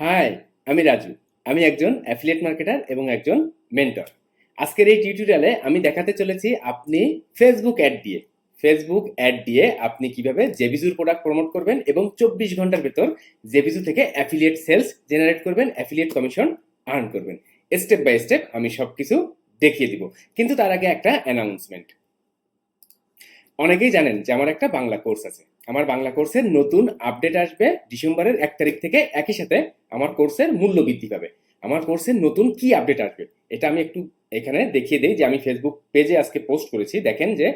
High আমি রাজু। আমি একজন অ্যাফিলিয়েট মার্কেটার এবং একজন মেন্টর আজকের এই টিউটোরিয়ালে আমি দেখাতে চলেছি আপনি ফেসবুক অ্যাড দিয়ে। ফেসবুক অ্যাড দিয়ে আপনি কীভাবে জেবিজুর প্রোডাক্ট প্রমোট করবেন এবং চব্বিশ ঘণ্টার ভেতর জেবিজু থেকে অ্যাফিলিয়েট সেলস জেনারেট করবেন অ্যাফিলিয়েট কমিশন আর্ন করবেন। স্টেপ বাই স্টেপ আমি সব কিছু দেখিয়ে দিব। কিন্তু তার আগে একটা অ্যানাউন্সমেন্ট অনেকেই জানেন যে আমার একটা বাংলা কোর্স আছে। আমার বাংলা কোর্সের নতুন আপডেট আসবে ডিসেম্বরের এক তারিখ থেকে একই সাথে আমার কোর্সের মূল্য বৃদ্ধি পাবে। আমার কোর্সের নতুন কি আপডেট আসবে? এটা আমি একটু এখানে দেখিয়ে দিই যে আমি ফেসবুক পেজে আজকে পোস্ট করেছি। দেখেন যে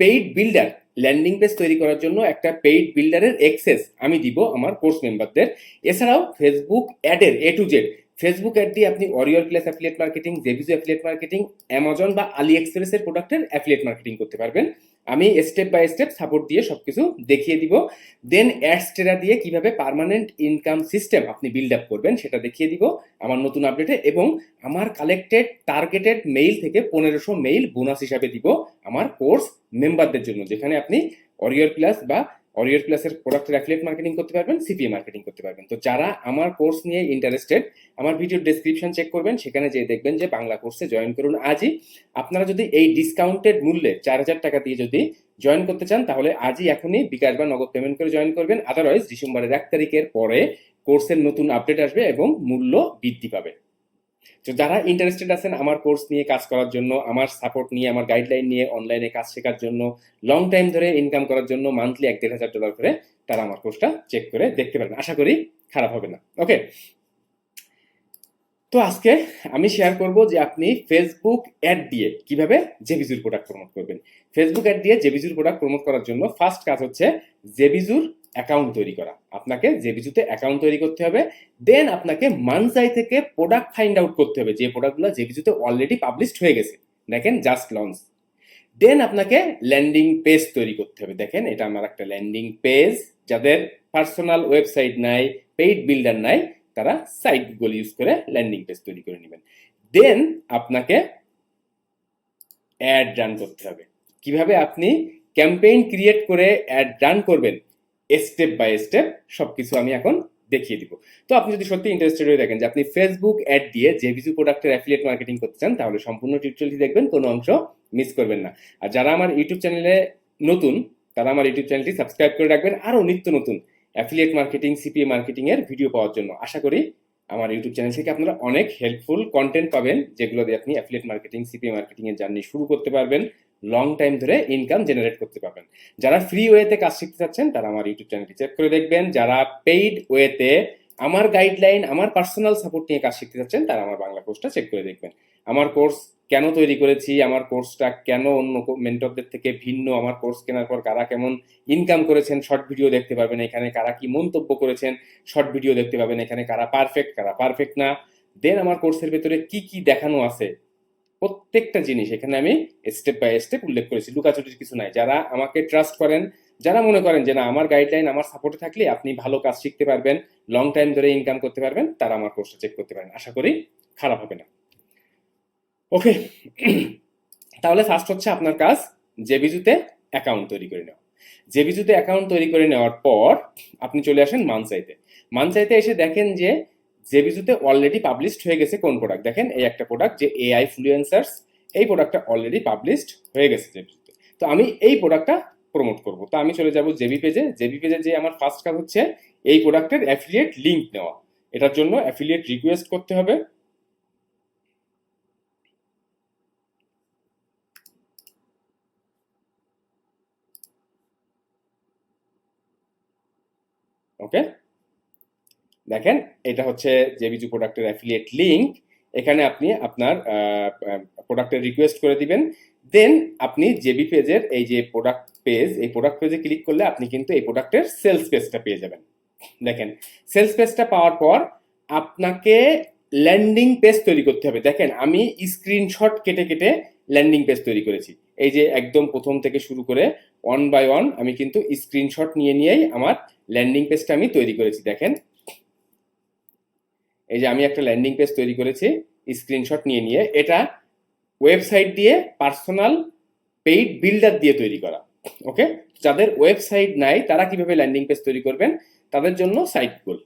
পেইড বিল্ডার ল্যান্ডিং পেজ তৈরি করার জন্য একটা পেইড বিল্ডারের এক্সেস আমি দিব আমার কোর্স মেম্বারদের এছাড়াও ফেসবুক অ্যাডের A to Z Facebook ad দিয়ে আপনি অরিয়র প্লেস অ্যাফিলিয়েট মার্কেটিং জেবিজু অ্যাফিলিয়েট মার্কেটিং অ্যামাজন বা আলি এক্সপ্রেসের প্রোডাক্টের অ্যাফিলিয়েট মার্কেটিং করতে পারবেন। আমি স্টেপ বাই স্টেপ সাপোর্ট দিয়ে সবকিছু দেখিয়ে দিব। দেন অ্যাডস্টেরা দিয়ে কীভাবে পারমানেন্ট ইনকাম সিস্টেম আপনি বিল্ড আপ করবেন সেটা দেখিয়ে দিব আমার নতুন আপডেটে এবং আমার কালেক্টেড টার্গেটেড মেইল থেকে পনেরোশো মেইল বোনাস হিসাবে দিব আমার কোর্স মেম্বারদের জন্য। যেখানে আপনি অরিয়র প্লাস বা অরিয়র প্লাসের প্রোডাক্টের অ্যাফিলিয়েট মার্কেটিং করতে পারবেন সিপিএ মার্কেটিং করতে পারবেন। তো যারা আমার কোর্স নিয়ে ইন্টারেস্টেড আমার ভিডিওর ডেসক্রিপশন চেক করবেন, সেখানে যে দেখবেন যে বাংলা কোর্সে জয়েন করুন। আজই আপনারা যদি এই ডিসকাউন্টেড মূল্যে চার হাজার টাকা দিয়ে যদি জয়েন করতে চান, তাহলে আজই এখনই বিকাশ বা নগদ পেমেন্ট করে জয়েন করবেন। আদারওয়াইজ ডিসেম্বরের এক তারিখের পরে কোর্সের নতুন আপডেট আসবে এবং মূল্য বৃদ্ধি পাবে। তো যারা ইন্টারেস্টেড আছেন আমার কোর্স নিয়ে কাজ করার জন্য, আমার সাপোর্ট নিয়ে, আমার গাইডলাইন নিয়ে অনলাইনে কাজ শেখার জন্য লং টাইম ধরে ইনকাম করার জন্য মান্থলি এক দেড় হাজার ডলার করে তারা আমার কোর্সটা চেক করে দেখতে পারেন। আশা করি খারাপ হবে না। ওকে তো আজকে আমি শেয়ার করব যে আপনি ফেসবুক অ্যাড দিয়ে কীভাবে জেবিজুর প্রোডাক্ট প্রমোট করবেন। ফেসবুক অ্যাড দিয়ে জেবিজুর প্রোডাক্ট প্রমোট করার জন্য ফার্স্ট কাজ হচ্ছে জেবিজুর অ্যাকাউন্ট তৈরি করা। আপনাকে জেবিজুতে অ্যাকাউন্ট তৈরি করতে হবে দেন আপনাকে মানসাই থেকে প্রোডাক্ট ফাইন্ড আউট করতে হবে। যে প্রোডাক্টগুলো জেবিজুতে অলরেডি পাবলিশড হয়ে গেছে। দেখেন জাস্ট লঞ্চ দেন আপনাকে ল্যান্ডিং পেজ তৈরি করতে হবে। দেখেন, এটা আমার একটা ল্যান্ডিং পেজ যাদের পার্সোনাল ওয়েবসাইট নাই পেইড বিল্ডার নাই, তারা সাইটগুলো ইউজ করে ল্যান্ডিং পেজ তৈরি করে নেবেন। দেন আপনাকে অ্যাড রান করতে হবে। কীভাবে আপনি ক্যাম্পেইন ক্রিয়েট করে অ্যাড রান করবেন? স্টেপ বাই স্টেপ সবকিছু আমি এখন দেখিয়ে দিব। তো আপনি যদি সত্যি ইন্টারেস্টেড হয়ে থাকেন যে আপনি ফেসবুক অ্যাড দিয়ে যে ভিজু প্রোডাক্টের অ্যাফিলিয়েট মার্কেটিং করতে চান, তাহলে সম্পূর্ণ টিউটোরিয়ালটি দেখবেন, কোনো অংশ মিস করবেন না। আর যারা আমার ইউটিউব চ্যানেলে নতুন, তারা আমার ইউটিউব চ্যানেলটি সাবস্ক্রাইব করে রাখবেন, আরও নিত্য নতুন অ্যাফিলিয়েট মার্কেটিং সিপিএ মার্কেটিং এর ভিডিও পাওয়ার জন্য। আশা করি আমার ইউটিউব চ্যানেল থেকে আপনারা অনেক হেল্পফুল কন্টেন্ট পাবেন, যেগুলো দিয়ে আপনি অ্যাফিলিয়েট মার্কেটিং সিপিএ মার্কেটিং এর জার্নি শুরু করতে পারবেন। লং টাইম ধরে ইনকাম জেনারেট করতে পারবেন। যারা ফ্রি ওয়েতে কাজ শিখতে চাচ্ছেন, তারা আমার ইউটিউব চ্যানেলটি চেক করে দেখবেন। যারা পেইড ওয়েতে আমার গাইডলাইন আমার পার্সোনাল সাপোর্ট নিয়ে কাজ শিখতে চাচ্ছেন, তারা আমার বাংলা কোর্সটা চেক করে দেখবেন। আমার কোর্স কেন তৈরি করেছি, আমার কোর্সটা কেন অন্য মেন্টরদের থেকে ভিন্ন, আমার কোর্স কেনার পর কারা কেমন ইনকাম করেছেন শর্ট ভিডিও দেখতে পাবেন এখানে কারা কি মন্তব্য করেছেন শর্ট ভিডিও দেখতে পাবেন এখানে কারা পারফেক্ট কারা পারফেক্ট না। দেন আমার কোর্সের ভেতরে কি কি দেখানো আছে প্রত্যেকটা জিনিস এখানে আমি স্টেপ বাই স্টেপ উল্লেখ করেছি। লুকাচুরির কিছু নাই। যারা আমাকে ট্রাস্ট করেন, যারা মনে করেন যে না, আমার গাইডলাইন আমার সাপোর্টে থাকলে আপনি ভালো কাজ শিখতে পারবেন লং টাইম ধরে ইনকাম করতে পারবেন, তারা আমার কোর্সটা চেক করতে পারেন। আশা করি খারাপ হবে না। ওকে তাহলে ফার্স্ট হচ্ছে আপনার কাজ জেবিজুতে অ্যাকাউন্ট তৈরি করে নেওয়া। জেবিজুতে অ্যাকাউন্ট তৈরি করে নেওয়ার পর আপনি চলে আসেন মানসাইতে। মানসাইতে এসে দেখেন যে জেবিজুতে অলরেডি পাবলিশড হয়ে গেছে কোন প্রোডাক্ট দেখেন, এই একটা প্রোডাক্ট যে এআই ফ্লুয়েন্সার্স এই প্রোডাক্টটা অলরেডি পাবলিশড হয়ে গেছে জেবিজুতে তো আমি এই প্রোডাক্টটা প্রমোট করব। তো আমি চলে যাব জেবি পেজে জেবি পেজে যে আমার ফার্স্ট কাজ হচ্ছে এই প্রোডাক্টের অ্যাফিলিয়েট লিংক নেওয়া। এটার জন্য অ্যাফিলিয়েট রিকোয়েস্ট করতে হবে। ওকে দেখেন, এটা হচ্ছে জেবিজু প্রোডাক্টের অ্যাফিলিয়েট লিঙ্ক এখানে আপনি আপনার প্রোডাক্টের রিকোয়েস্ট করে দিবেন। দেন আপনি জেবি পেজের এই যে প্রোডাক্ট পেজ এই প্রোডাক্ট পেজে ক্লিক করলে আপনি কিন্তু এই প্রোডাক্টের সেলস পেজটা পেয়ে যাবেন। দেখেন সেলস পেজটা পাওয়ার পর আপনাকে ল্যান্ডিং পেজ তৈরি করতে হবে। দেখেন, আমি স্ক্রিনশট কেটে কেটে ল্যান্ডিং পেজ তৈরি করেছি। এই যে একদম প্রথম থেকে শুরু করে ওয়ান বাই ওয়ান আমি কিন্তু স্ক্রিনশট নিয়ে নিয়েই আমার ল্যান্ডিং পেজটা আমি তৈরি করেছি। দেখেন এই যে আমি একটা ল্যান্ডিং পেজ তৈরি করেছি স্ক্রিনশট নিয়ে নিয়ে এটা ওয়েবসাইট দিয়ে পার্সোনাল পেইড বিল্ডার দিয়ে তৈরি করা ওকে যাদের ওয়েবসাইট নাই, তারা কীভাবে ল্যান্ডিং পেজ তৈরি করবেন? তাদের জন্য সাইট গুগল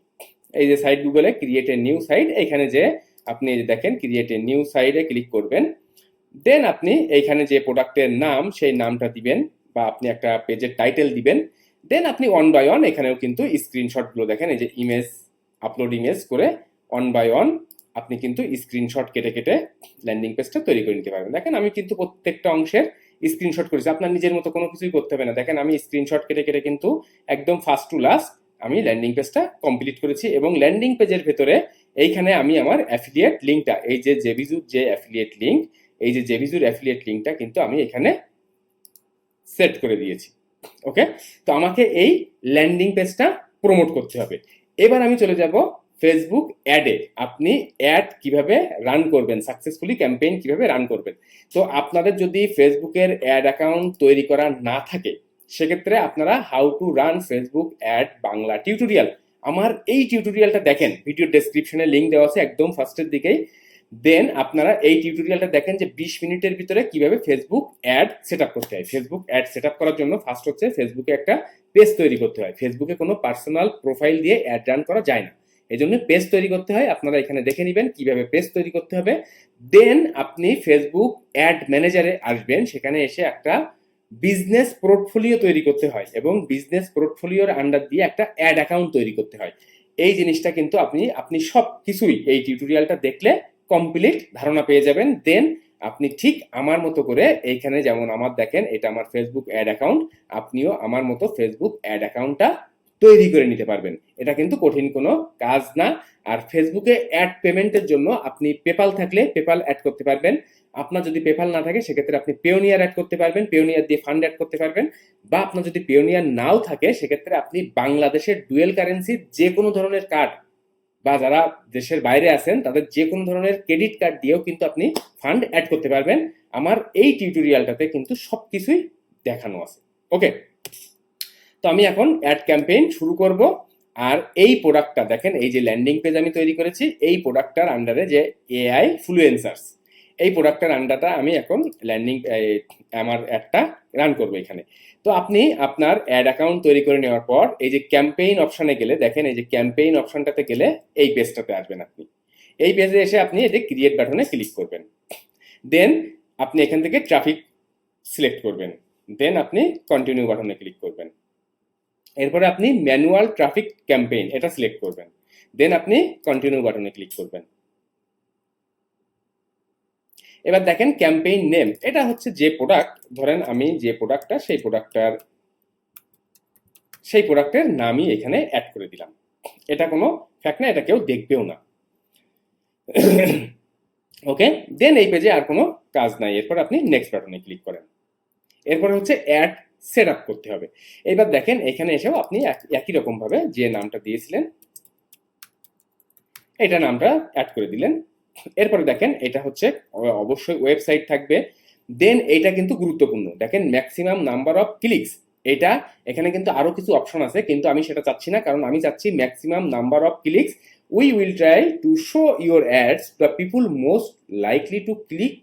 এই যে সাইট গুগলে ক্রিয়েট এ নিউ সাইট এখানে যে আপনি এই যে দেখেন ক্রিয়েট এ নিউ সাইটে ক্লিক করবেন। দেন আপনি এইখানে যে প্রোডাক্টের নাম, সেই নামটা দিবেন বা আপনি একটা পেজের টাইটেল দিবেন। দেন আপনি ওয়ান বাই ওয়ান এখানেও কিন্তু স্ক্রিনশটগুলো দেখেন, এই যে ইমেজ আপলোড ইমেজ করে ওয়ান বাই ওয়ান আপনি কিন্তু স্ক্রিনশট কেটে কেটে ল্যান্ডিং পেজটা তৈরি করে নিতে পারবেন। দেখেন, আমি কিন্তু প্রত্যেকটা অংশের স্ক্রিনশট করেছি। আপনার নিজের মতো কোনো কিছুই করতে হবে না। দেখেন, আমি স্ক্রিনশট কেটে কেটে কিন্তু একদম ফার্স্ট টু লাস্ট আমি ল্যান্ডিং পেজটা কমপ্লিট করেছি এবং ল্যান্ডিং পেজের ভেতরে এইখানে আমি আমার অ্যাফিলিয়েট লিঙ্কটা এই যে জেবিজুর যে অ্যাফিলিয়েট লিঙ্ক এই যে জেবিজুর অ্যাফিলিয়েট লিঙ্কটা কিন্তু আমি এখানে সেট করে দিয়েছি। ওকে তো আমাকে এই ল্যান্ডিং পেজটা প্রমোট করতে হবে। এবার আমি চলে যাব ফেসবুক অ্যাডে আপনি অ্যাড কীভাবে রান করবেন সাকসেসফুলি ক্যাম্পেইন কীভাবে রান করবেন। তো আপনাদের যদি ফেসবুকের অ্যাড অ্যাকাউন্ট তৈরি করা না থাকে, সেক্ষেত্রে আপনারা how to run Facebook ad Bangla tutorial আমার এই টিউটোরিয়ালটা দেখেন ভিডিও ডেসক্রিপশনে লিঙ্ক দেওয়া আছে একদম ফার্স্টের দিকেই। দেন আপনারা এই টিউটোরিয়ালটা দেখেন যে বিশ মিনিটের ভিতরে কীভাবে ফেসবুক অ্যাড সেট আপ করতে হয়। ফেসবুক অ্যাড সেট আপ করার জন্য ফার্স্ট হচ্ছে ফেসবুকে একটা পেজ তৈরি করতে হয়। ফেসবুকে কোনো পার্সোনাল প্রোফাইল দিয়ে অ্যাড রান করা যায় না। এই জন্য পেজ তৈরি করতে হয়। আপনারা এখানে দেখে নেবেন কীভাবে পেজ তৈরি করতে হবে। দেন আপনি ফেসবুক অ্যাড ম্যানেজারে আসবেন। সেখানে এসে একটা বিজনেস পোর্টফোলিও তৈরি করতে হয় এবং বিজনেস পোর্টফোলিওর আন্ডার দিয়ে একটা অ্যাড অ্যাকাউন্ট তৈরি করতে হয়। এই জিনিসটা কিন্তু আপনি আপনি সব কিছুই এই টিউটোরিয়ালটা দেখলে কমপ্লিট ধারণা পেয়ে যাবেন। দেন আপনি ঠিক আমার মতো করে এইখানে যেমন আমার দেখেন, এটা আমার ফেসবুক অ্যাড অ্যাকাউন্ট আপনিও আমার মতো ফেসবুক অ্যাড অ্যাকাউন্টটা তৈরি করে নিতে পারবেন। এটা কিন্তু কঠিন কোনো কাজ না। আর ফেসবুকে অ্যাড পেমেন্টের জন্য আপনি পেপাল থাকলে পেপাল অ্যাড করতে পারবেন। আপনার যদি পেপাল না থাকে, সেক্ষেত্রে আপনি পেওনিয়ার অ্যাড করতে পারবেন। পেওনিয়ার দিয়ে ফান্ড অ্যাড করতে পারবেন। বা আপনার যদি পেওনিয়ার নাও থাকে, সেক্ষেত্রে আপনি বাংলাদেশের ডুয়েল কারেন্সির যে কোনো ধরনের কার্ড বা যারা দেশের বাইরে আছেন, তাদের যে কোনো ধরনের ক্রেডিট কার্ড দিয়েও কিন্তু আপনি ফান্ড অ্যাড করতে পারবেন। আমার এই টিউটোরিয়ালটাতে কিন্তু সব কিছুই দেখানো আছে। ওকে তো আমি এখন অ্যাড ক্যাম্পেইন শুরু করব। আর এই প্রোডাক্টটা দেখেন, এই যে ল্যান্ডিং পেজ আমি তৈরি করেছি, এই প্রোডাক্টটার আন্ডারে যে এআই ফ্লুয়েন্সার্স এই প্রোডাক্টটার আন্ডারটা আমি এখন ল্যান্ডিং আমার অ্যাডটা রান করব এখানে। তো আপনি আপনার অ্যাড অ্যাকাউন্ট তৈরি করে নেওয়ার পর, এই যে ক্যাম্পেইন অপশানে গেলে, দেখেন এই যে ক্যাম্পেইন অপশনটাতে গেলে এই পেজটাতে আসবেন আপনি। এই পেজে এসে আপনি এই যে ক্রিয়েট বাটনে ক্লিক করবেন। দেন আপনি এখান থেকে ট্রাফিক সিলেক্ট করবেন। দেন আপনি কন্টিনিউ বাটনে ক্লিক করবেন। এরপরে আপনি ম্যানুয়াল ট্রাফিক ক্যাম্পেইন এটা সিলেক্ট করবেন। দেন আপনি কন্টিনিউ বাটনে ক্লিক করবেন। এবার দেখেন ক্যাম্পেইন নেম এটা হচ্ছে যে প্রোডাক্ট ধরেন আমি যে প্রোডাক্টটা সেই প্রোডাক্টটার সেই প্রোডাক্টের নামই এখানে অ্যাড করে দিলাম। এটা কোনো ফ্যাক্ট না, এটা কেউ দেখবেও না। ওকে দেন এই পেজে আর কোনো কাজ নাই। এরপর আপনি নেক্সট বাটনে ক্লিক করেন। এরপর হচ্ছে অ্যাড সেট আপ করতে হবে। এবার দেখেন, এখানে এসেও আপনি একই রকম ভাবে যে নামটা দিয়েছিলেন, এটা নামটা অ্যাড করে দিলেন। এরপরে দেখেন, এটা হচ্ছে, অবশ্যই ওয়েবসাইট থাকবে। দেন এটা কিন্তু গুরুত্বপূর্ণ। দেখেন ম্যাক্সিমাম নাম্বার অফ ক্লিকস এটা, এখানে কিন্তু আরও কিছু অপশন আছে, কিন্তু আমি সেটা চাচ্ছি না, কারণ আমি চাচ্ছি maximum number of clicks we will try to show your ads the people most likely to click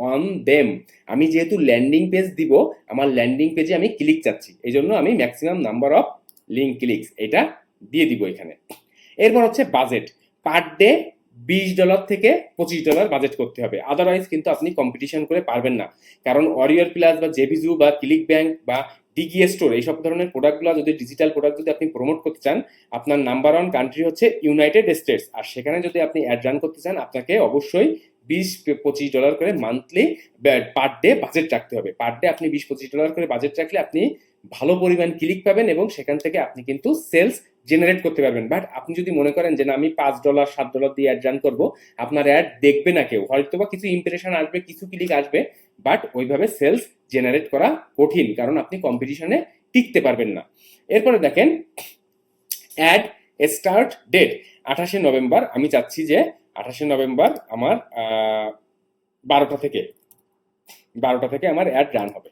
on them আমি যেহেতু ল্যান্ডিং পেজ দিব, আমার ল্যান্ডিং পেজে আমি ক্লিক চাচ্ছি। এই জন্য আমি maximum number of link clicks এটা দিয়ে দিব এখানে। এরপর হচ্ছে বাজেট পার ডে বিশ ডলার থেকে পঁচিশ ডলার বাজেট করতে হবে। আদারওয়াইজ কিন্তু আপনি কম্পিটিশন করে পারবেন না। কারণ অরিয়র প্লাস বা জেভিজু বা ক্লিক ব্যাংক বা ডিগি স্টোর এইসব ধরনের প্রোডাক্টগুলো যদি ডিজিটাল প্রোডাক্ট যদি আপনি প্রমোট করতে চান, আপনার নাম্বার ওয়ান কান্ট্রি হচ্ছে ইউনাইটেড স্টেটস আর সেখানে যদি আপনি অ্যাড রান করতে চান, আপনাকে অবশ্যই বিশ পঁচিশ ডলার করে মান্থলি পার ডে বাজেট রাখতে হবে। পার ডে আপনি বিশ, পঁচিশ ডলার করে বাজেট রাখলে আপনি ভালো পরিমাণ ক্লিক পাবেন এবং সেখান থেকে আপনি কিন্তু সেলস জেনারেট করতে পারবেন। বাট আপনি যদি মনে করেন যে না, আমি পাঁচ ডলার সাত ডলার দিয়ে অ্যাড রান করব, আপনার অ্যাড দেখবে না কেউ। হয়তো বা কিছু ইম্প্রেশন আসবে, কিছু ক্লিক আসবে বাট ওইভাবে সেলস জেনারেট করা কঠিন, কারণ আপনি কম্পিটিশনে টিকতে পারবেন না। এরপরে দেখেন অ্যাড স্টার্ট ডেট আঠাশে নভেম্বর আমি চাচ্ছি যে আঠাশে নভেম্বর আমার বারোটা থেকে। বারোটা থেকে আমার অ্যাড রান হবে।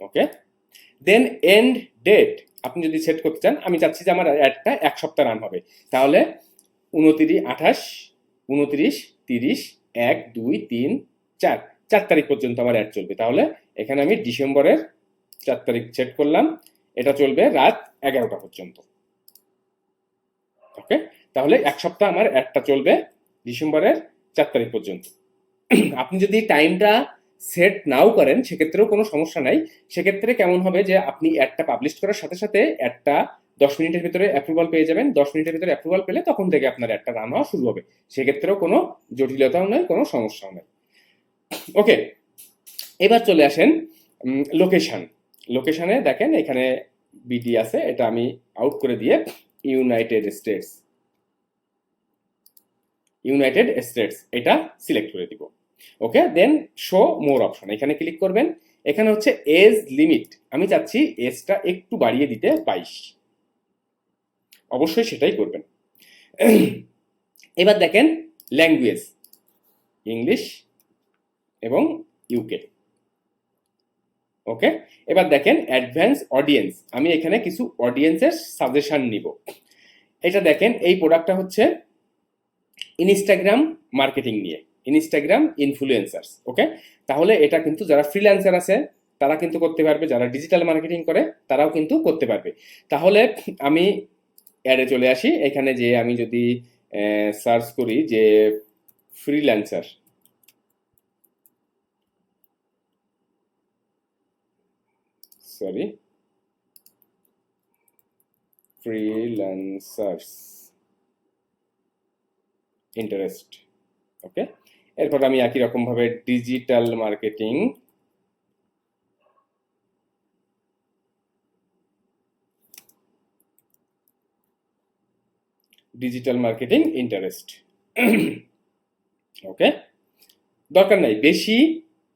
ওকে দেন এন্ড ডেট আপনি যদি সেট করতে চান, আমি চাচ্ছি যে আমার অ্যাডটা এক সপ্তাহ রান হবে। তাহলে উনতিরিশ, আঠাশ, উনত্রিশ, তিরিশ, এক, দুই, তিন, চার। চার তারিখ পর্যন্ত আমার অ্যাড চলবে। তাহলে এখানে আমি ডিসেম্বরের চার তারিখ সেট করলাম। এটা চলবে রাত এগারোটা পর্যন্ত। ওকে তাহলে এক সপ্তাহ আমার অ্যাডটা চলবে ডিসেম্বরের চার তারিখ পর্যন্ত। আপনি যদি টাইমটা সেট নাও করেন, সেক্ষেত্রেও কোনো সমস্যা নাই। সেক্ষেত্রে কেমন হবে যে আপনি অ্যাডটা পাবলিশ করার সাথে সাথে অ্যাডটা দশ মিনিটের ভিতরে অ্যাপ্রুভাল পেয়ে যাবেন। দশ মিনিটের ভিতরে অ্যাপ্রুভাল পেলে তখন থেকে আপনার অ্যাডটা রান হওয়া শুরু হবে। সেক্ষেত্রেও কোনো জটিলতাও নয় কোনো সমস্যাও নয় ওকে এবার চলে আসেন লোকেশন লোকেশানে দেখেন এখানে বিডি আছে, এটা আমি আউট করে দিয়ে ইউনাইটেড স্টেটস ইউনাইটেড স্টেটস এটা সিলেক্ট করে দিব। Okay then show more option এখানে ক্লিক করবেন। এখানে হচ্ছে এজ লিমিট আমি চাচ্ছি এজটা একটু বাড়িয়ে দিতে বাইশ। অবশ্যই সেটাই করবেন। এবার দেখেন ল্যাঙ্গুয়েজ ইংলিশ এবং ইউকে ওকে এবার দেখেন অ্যাডভান্স অডিয়েন্স আমি এখানে কিছু অডিয়েন্সের সাজেশন নিব। এটা দেখেন, এই প্রোডাক্টটা হচ্ছে ইনস্টাগ্রাম মার্কেটিং নিয়ে ইনস্টাগ্রাম ইনফ্লুয়েন্সার্স ওকে তাহলে এটা কিন্তু যারা ফ্রিল্যান্সার আছে, তারা কিন্তু করতে পারবে, যারা ডিজিটাল মার্কেটিং করে, তারাও কিন্তু করতে পারবে। তাহলে আমি অ্যাডে চলে আসি, এখানে যে আমি যদি সার্চ করি যে freelancer sorry freelancers interest okay এরপর আমি একই রকম ভাবে digital marketing digital marketing interest okay দরকার নাই, বেশি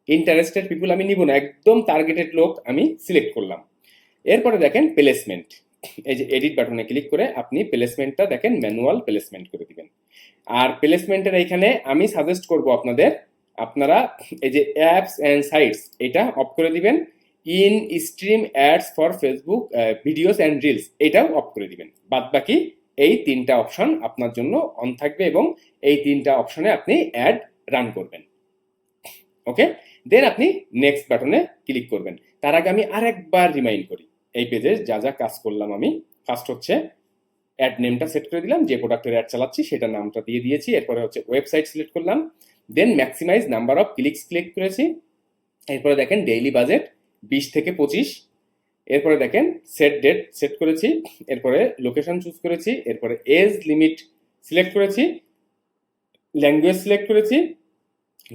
ইন্টারেস্টেড পিপুল আমি নিব না, একদম টার্গেটেড লোক আমি সিলেক্ট করলাম। এরপরে দেখেন প্লেসমেন্ট এই যে এডিট বাটনে ক্লিক করে আপনি প্লেসমেন্টটা দেখেন ম্যানুয়াল প্লেসমেন্ট করে দিবেন। আর প্লেসমেন্টের এইখানে আমি সাজেস্ট করব আপনাদের, আপনারা এই যে অ্যাপস অ্যান্ড সাইটস এটা অফ করে দিবেন। In stream ads for Facebook videos and reels এটাও অফ করে দিবেন। বাদ বাকি এই তিনটা অপশন আপনার জন্য অন থাকবে এবং এই তিনটা অপশনে আপনি অ্যাড রান করবেন। ওকে দেন আপনি নেক্সট বাটনে ক্লিক করবেন। তার আগে আমি আরেকবার রিমাইন্ড করি। এই পেজে যা যা কাজ করলাম আমি ফার্স্ট হচ্ছে অ্যাড নেমটা সেট করে দিলাম, যে প্রোডাক্টের অ্যাড চালাচ্ছি সেটা নামটা দিয়ে দিয়েছি, এরপরে হচ্ছে ওয়েবসাইট সিলেক্ট করলাম then maximize number of clicks click করেছি, এরপরে দেখেন ডেইলি বাজেট বিশ থেকে পঁচিশ, এরপরে দেখেন সেট ডেট সেট করেছি, এরপরে লোকেশন চুজ করেছি, এরপরে এজ লিমিট সিলেক্ট করেছি ল্যাঙ্গুয়েজ সিলেক্ট করেছি,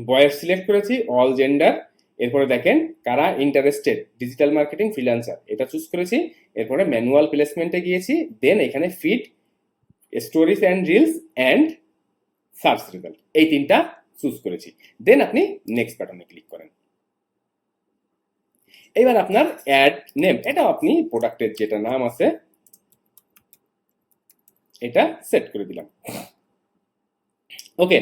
বয়স সিলেক্ট করেছি অল জেন্ডার এরপরে দেখেন, কারা ইন্টারেস্টেড ডিজিটাল মার্কেটিং ফ্রিল্যান্সার এটা চুজ করেছি, এরপরে ম্যানুয়াল প্লেসমেন্টে গিয়েছি দেন এখানে feed stories and reels and search result এই তিনটা চুজ করেছি। দেন আপনি নেক্সট বাটনে ক্লিক করেন। এবার আপনার অ্যাড নেম এটা আপনি প্রোডাক্টের যেটা নাম আছে, এটা সেট করে দিলাম। ওকে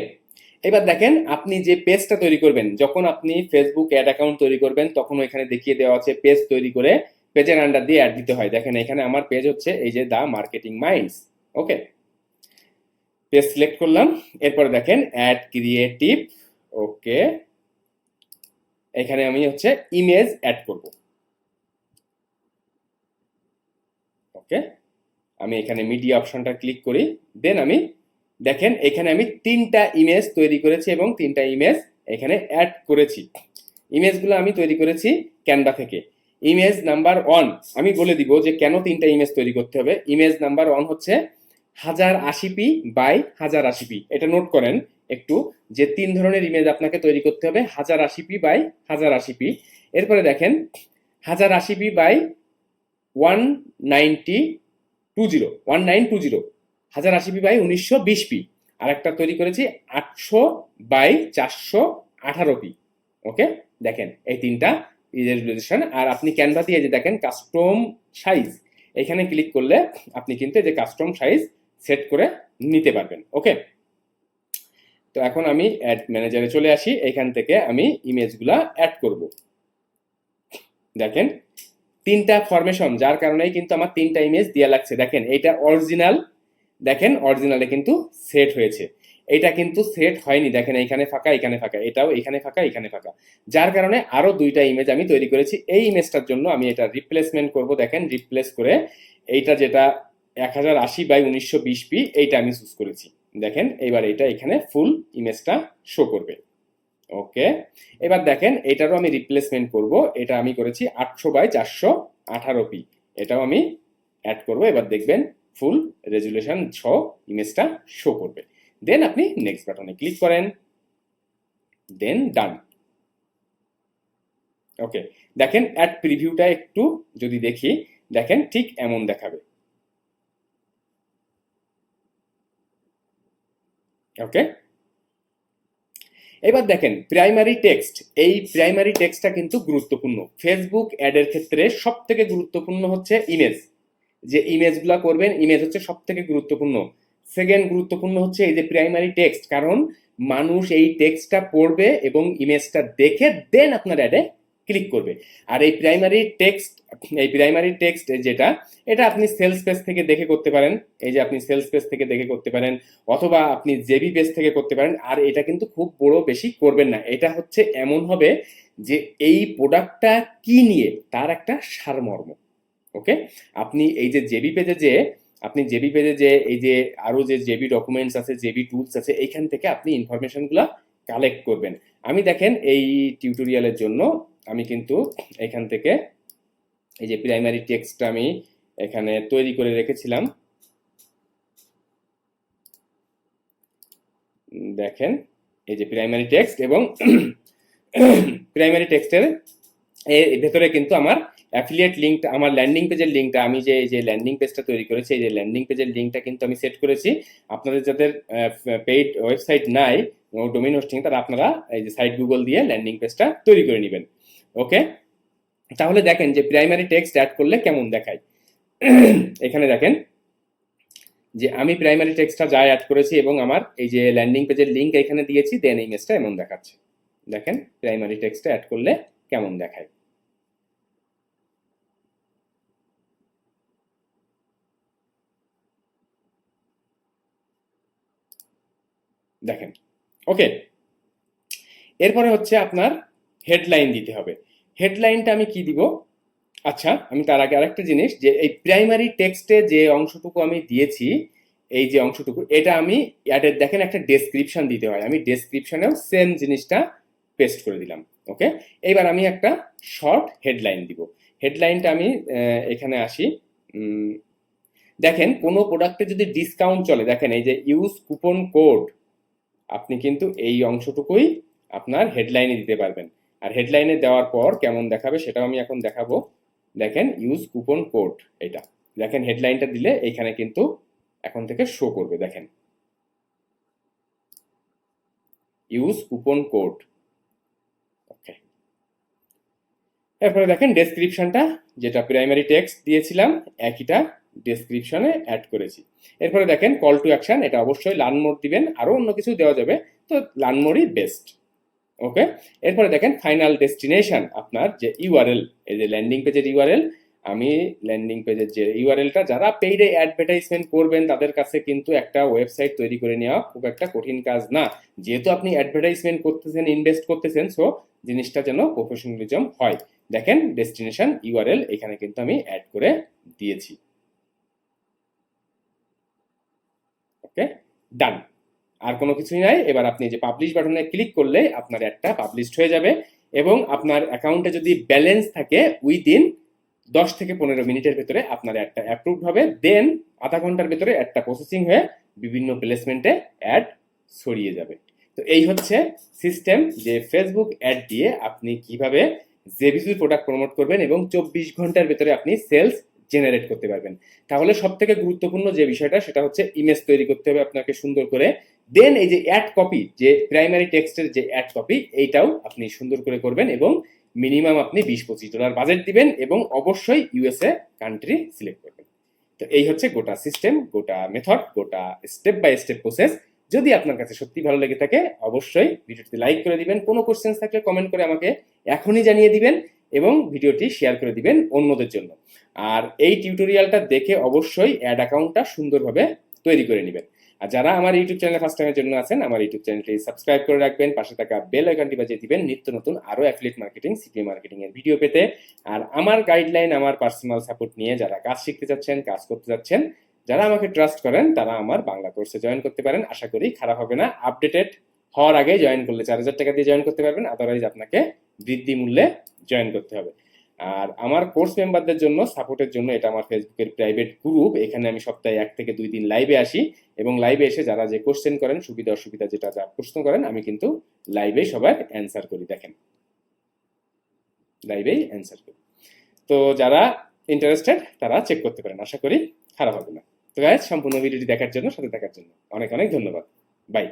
এবার দেখেন, আপনি যে পেজটা তৈরি করবেন, যখন আপনি ফেসবুক অ্যাড অ্যাকাউন্ট তৈরি করবেন, তখন ওইখানে দেখিয়ে দেওয়া আছে পেজ তৈরি করে পেজের আন্ডার দিয়ে অ্যাড দিতে হয়। দেখেন, এখানে আমার পেজ হচ্ছে এই যে the marketing minds okay page select করলাম, এরপরে দেখেন অ্যাড ক্রিয়েটিভ ওকে এখানে আমি হচ্ছে ইমেজ অ্যাড করব। ওকে আমি এখানে মিডিয়া অপশনটা ক্লিক করি দেন আমি দেখেন, এখানে আমি তিনটা ইমেজ তৈরি করেছি এবং তিনটা ইমেজ এখানে অ্যাড করেছি। ইমেজগুলো আমি তৈরি করেছি ক্যানভা থেকে। ইমেজ নাম্বার ওয়ান আমি বলে দিব যে কেন তিনটা ইমেজ তৈরি করতে হবে। ইমেজ নাম্বার ওয়ান হচ্ছে হাজার আশি পি বাই হাজার আশি পি। এটা নোট করেন একটু, যে তিন ধরনের ইমেজ আপনাকে তৈরি করতে হবে, হাজার আশি পি বাই হাজার আশি পি। এরপরে দেখেন, হাজার আশি P by one ninety two zero one nine two zero হাজার আশি পি বাই উনিশশো বিশ পি আর একটা তৈরি করেছি আটশো বাই চারশো আঠারো পি ওকে? দেখেন, এই তিনটা রেজুলেশন আর আপনি ক্যানভা দিয়ে যে দেখেন, কাস্টম সাইজ। এখানে ক্লিক করলে আপনি কিন্তু যে কাস্টম সাইজ সেট করে নিতে পারবেন। ওকে? তো এখন আমি অ্যাড ম্যানেজারে চলে আসি। এখান থেকে আমি ইমেজগুলা অ্যাড করব। দেখেন, তিনটা ফরমেশন, যার কারণেই কিন্তু আমার তিনটা ইমেজ দেওয়া লাগছে। দেখেন, এইটা অরিজিনাল দেখেন অরিজিনালে কিন্তু সেট হয়েছে। এটা কিন্তু সেট হয়নি। দেখেন এখানে ফাঁকা এখানে ফাঁকা। এটাও এখানে ফাঁকা এখানে ফাঁকা। যার কারণে আরও দুইটা ইমেজ আমি তৈরি করেছি। এই ইমেজটার জন্য আমি এটা রিপ্লেসমেন্ট করব। দেখেন রিপ্লেস করে এইটা যেটা এক হাজার আশি বাই উনিশশো বিশ পি এইটা আমি চুজ করেছি। দেখেন, এবার এটা এখানে ফুল ইমেজটা শো করবে। ওকে? এবার দেখেন, এটারও আমি রিপ্লেসমেন্ট করব। এটা আমি করেছি আটশো বাই চারশো আঠারো পি এটাও আমি অ্যাড করব। এবার দেখবেন ফুল রেজুলেশন সহ ইমেজটা শো করবে। দেন আপনি নেক্সট বাটনে ক্লিক করেন। দেন ডান ওকে দেখেন অ্যাড প্রিভিউটা একটু যদি দেখি, দেখেন ঠিক এমন দেখাবে। ওকে এবার দেখেন প্রাইমারি টেক্সট এই প্রাইমারি টেক্সটটা কিন্তু গুরুত্বপূর্ণ। ফেসবুক অ্যাডের ক্ষেত্রে সব থেকে গুরুত্বপূর্ণ হচ্ছে ইমেজ যে ইমেজগুলো করবেন ইমেজ হচ্ছে সব থেকে গুরুত্বপূর্ণ। সেকেন্ড গুরুত্বপূর্ণ হচ্ছে এই যে প্রাইমারি টেক্সট কারণ মানুষ এই টেক্সটটা পড়বে এবং ইমেজটা দেখে দেন আপনার অ্যাডে ক্লিক করবে। আর এই প্রাইমারি টেক্সট এই প্রাইমারি টেক্সট যেটা, এটা আপনি সেলস পেজ থেকে দেখে করতে পারেন। এই যে আপনি সেলস পেজ থেকে দেখে করতে পারেন, অথবা আপনি জেবি পেজ থেকে করতে পারেন। আর এটা কিন্তু খুব বড় বেশি করবেন না। এটা হচ্ছে এমন হবে যে এই প্রোডাক্টটা কি নিয়ে? তার একটা সারমর্ম। ওকে আপনি এই যে জেবি পেজে যে, আপনি জেবি পেজে যে, এই যে আরও যে জেবি ডকুমেন্টস আছে জেবি টুলস আছে, এইখান থেকে আপনি ইনফরমেশনগুলো কালেক্ট করবেন। আমি দেখেন এই টিউটোরিয়ালের জন্য আমি কিন্তু এখান থেকে এই যে প্রাইমারি টেক্সটটা আমি এখানে তৈরি করে রেখেছিলাম। দেখেন, এই যে প্রাইমারি টেক্সট এবং প্রাইমারি টেক্সটের এর ভেতরে কিন্তু আমার অ্যাফিলিয়েট লিঙ্কটা আমার ল্যান্ডিং পেজের লিঙ্কটা আমি যে যে ল্যান্ডিং পেজটা তৈরি করেছি, এই যে ল্যান্ডিং পেজের লিঙ্কটা কিন্তু আমি সেট করেছি। আপনাদের যাদের পেইড ওয়েবসাইট নাই ডোমেইন হোস্টিং তারা আপনারা এই যে সাইট গুগল দিয়ে ল্যান্ডিং পেজটা তৈরি করে নেবেন। ওকে তাহলে দেখেন যে প্রাইমারি টেক্সট অ্যাড করলে কেমন দেখায়? এখানে দেখেন যে আমি প্রাইমারি টেক্সটটা যা অ্যাড করেছি এবং আমার এই যে ল্যান্ডিং পেজের লিঙ্ক এখানে দিয়েছি দেন ইমেজটা এমন দেখাচ্ছে। দেখেন প্রাইমারি টেক্সটটা অ্যাড করলে কেমন দেখায়? দেখেন। ওকে এরপরে হচ্ছে আপনার হেডলাইন দিতে হবে। হেডলাইনটা আমি কি দিব? আচ্ছা আমি তার আগে আরেকটা জিনিস যে এই প্রাইমারি টেক্সটে যে অংশটুকু আমি দিয়েছি, এই যে অংশটুকু, এটা আমি অ্যাডের দেখেন একটা ডেসক্রিপশন দিতে হয়। আমি ডেসক্রিপশনেও সেম জিনিসটা পেস্ট করে দিলাম। ওকে এইবার আমি একটা শর্ট হেডলাইন দিব। হেডলাইনটা আমি এখানে আসি। দেখেন, কোনো প্রোডাক্টে যদি ডিসকাউন্ট চলে, দেখেন, এই যে ইউজ কুপন কোড আপনি কিন্তু এই অংশটুকুই আপনার হেডলাইনে দিতে পারবেন। আর হেডলাইনে দেওয়ার পর কেমন দেখাবে সেটাও আমি এখন দেখাবো। দেখেন ইউজ কুপন কোড এটা। দেখেন হেডলাইনটা দিলে এইখানে কিন্তু এখন থেকে শো করবে, দেখেন। ইউজ কুপন কোড ওকে এরপরে দেখেন ডেসক্রিপশনটা যেটা প্রাইমারি টেক্সট দিয়েছিলাম, একইটা ডেসক্রিপশনে অ্যাড করেছি। এরপরে দেখেন কল টু অ্যাকশন এটা অবশ্যই লার্ন মোড দিবেন, আরও অন্য কিছু দেওয়া যাবে, তো লার্ন মোডই বেস্ট ওকে এরপরে দেখেন ফাইনাল ডেস্টিনেশন আপনার যে ইউআরএল এই যে ল্যান্ডিং পেজের ইউআরএল আমি ল্যান্ডিং পেজের যে ইউআরএলটা যারা পেইডে অ্যাডভার্টাইজমেন্ট করবেন, তাদের কাছে কিন্তু একটা ওয়েবসাইট তৈরি করে নেওয়া খুব একটা কঠিন কাজ না। যেহেতু আপনি অ্যাডভার্টাইজমেন্ট করতেছেন ইনভেস্ট করতেছেন সো জিনিসটা যেন প্রফেশনালিজম হয়। দেখেন ডেস্টিনেশন ইউআরএল এখানে কিন্তু আমি অ্যাড করে দিয়েছি। ওকে ডান আর কোনো কিছুই নাই। এবার আপনি যে পাবলিশ বাটনে ক্লিক করলে আপনার একটা পাবলিশড হয়ে যাবে এবং আপনার অ্যাকাউন্টে যদি ব্যালেন্স থাকে উইদিন দশ থেকে পনেরো মিনিটের ভেতরে আপনার একটা অ্যাপ্রুভ হবে। দেন আধা ঘণ্টার ভেতরে একটা প্রসেসিং হয়ে বিভিন্ন প্লেসমেন্টে অ্যাড ছড়িয়ে যাবে। তো এই হচ্ছে সিস্টেম যে ফেসবুক অ্যাড দিয়ে আপনি কীভাবে জেবিসির প্রোডাক্ট প্রমোট করবেন এবং চব্বিশ ঘণ্টার ভেতরে আপনি সেলস জেনারেট করতে পারবেন। তাহলে সব থেকে গুরুত্বপূর্ণ যে বিষয়টা, সেটা হচ্ছে ইমেজ তৈরি করতে হবে আপনাকে সুন্দর করে। দেন এই যে অ্যাড কপি যে প্রাইমারি টেক্সটের যে অ্যাড কপি এইটাও আপনি সুন্দর করে করবেন এবং মিনিমাম আপনি বিশ পঁচিশ ডলার বাজেট দিবেন এবং অবশ্যই ইউএসএ কান্ট্রি সিলেক্ট করবেন। তো এই হচ্ছে গোটা সিস্টেম গোটা মেথড গোটা স্টেপ বাই স্টেপ প্রসেস যদি আপনার কাছে সত্যি ভালো লেগে থাকে, অবশ্যই ভিডিওটি লাইক করে দিবেন। কোনো কোশ্চেন থাকলে কমেন্ট করে আমাকে এখনই জানিয়ে দিবেন। এবং ভিডিওটি শেয়ার করে দিবেন অন্যদের জন্য। আর এই টিউটোরিয়ালটা দেখে অবশ্যই অ্যাড অ্যাকাউন্টটা সুন্দরভাবে তৈরি করে নেবেন। আর যারা আমার ইউটিউব চ্যানেলে ফার্স্ট টাইমের জন্য আছেন, আমার ইউটিউব চ্যানেলটি সাবস্ক্রাইব করে রাখবেন। পাশে থাকা বেল আইকনটি বাজিয়ে দিবেন। নিত্য নতুন আরও অ্যাফিলিয়েট মার্কেটিং সিপিএ মার্কেটিং এর ভিডিও পেতে। আর আমার গাইডলাইন আমার পার্সোনাল সাপোর্ট নিয়ে যারা কাজ শিখতে যাচ্ছেন, কাজ করতে যাচ্ছেন, যারা আমাকে ট্রাস্ট করেন, তারা আমার বাংলা কোর্সে জয়েন করতে পারেন। আশা করি খারাপ হবে না। আপডেটেড হওয়ার আগে জয়েন করলে চার হাজার টাকা দিয়ে জয়েন করতে পারবেন। আদারওয়াইজ আপনাকে বৃদ্ধি মূল্যে জয়েন করতে হবে। আর আমার কোর্স মেম্বারদের জন্য সাপোর্টের জন্য এটা আমার ফেসবুকের প্রাইভেট গ্রুপ এখানে আমি সপ্তাহে এক থেকে দুই দিন লাইভে আসি এবং লাইভে এসে যারা যে কোশ্চেন করেন, সুবিধা অসুবিধা যেটা যা প্রশ্ন করেন, আমি কিন্তু লাইভে সবার অ্যান্সার করি, দেখেন। লাইভেই অ্যান্সার করি। তো যারা ইন্টারেস্টেড তারা চেক করতে পারেন। আশা করি খারাপ হবে না। তো গাইজ সম্পূর্ণ ভিডিওটি দেখার জন্য, সাথে দেখার জন্য অনেক অনেক ধন্যবাদ। বাই